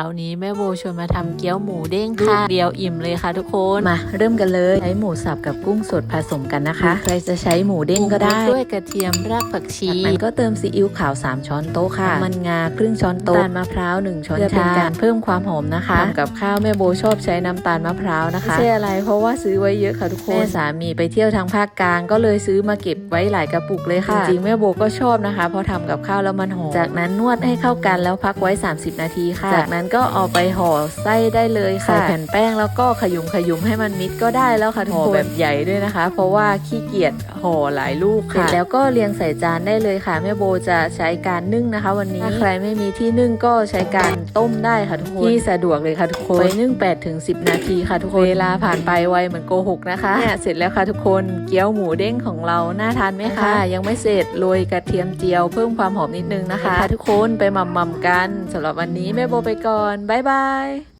านี้แม่โบชวนมาทำเกี๊ยวหมูเด้งค่ะเดียวอิ่มเลยค่ะทุกคนมาเริ่มกันเลยใช้หมูสับกับกุ้งสดผสมกันนะคะ ใครจะใช้หมูเด้งก็ได้ปรุรสด้วยกระเทียมรากผักชีจากนั้นก็เติมซีอิ๊วขาว 3 ช้อนโต๊ะค่ะน้ำมันงาครึ่งช้อนโต๊ะน้ำตาลมะพร้าว1ช้อนเพื่อเป็นชาการเพิ่มความหอมนะคะทำกับข้าวแม่โบชอบใช้น้ำตาลมะพร้าวนะคะไม่ใช่อะไรเพราะว่าซื้อไว้เยอะค่ะทุกคนแม่สามีไปเที่ยวทางภาคกลางก็เลยซื้อมาเก็บไว้หลายกระปุกเลยค่ะจริงๆแม่โบก็ชอบนะคะเพราะทำกับข้าวแล้วมันหอมจากนั้นนวดให้เข้ากันแล้วพักไว้ 30 นาทีค่ะ จากนั้นก็เอาไปห่อไส้ได้เลยค่ะใส่แผ่นแป้งแล้วก็ขยุมขยุมให้มันมิดก็ได้แล้วค่ะทุกคนห่อแบบใหญ่ด้วยนะคะ เพราะว่าขี้เกียจห่อหลายลูกค่ะเสร็จแล้วก็เรียงใส่จานได้เลยค่ะแม่โบจะใช้การนึ่งนะคะ วันนี้ถ้าใครไม่มีที่นึ่งก็ใช้การต้มได้ค่ะทุกคนที่สะดวกเลยค่ะทุกคนไปนึ่ง8ถึง10 นาทีค่ะทุกคนเวลาผ่านไปไวเหมือนโกหกนะคะเนี่ยเสร็จแล้วค่ะทุกคนเกี๊ยวหมูเด้งของเราน่าทานไหมคะ ยังไม่เสร็จโรยกระเทียมเจียวเพิ่มความหอมนิดนึงนะคะ ทุกคนไปหม่ำๆกันสำหรับวันนี้แม่โบไปก่อนบ๊ายบาย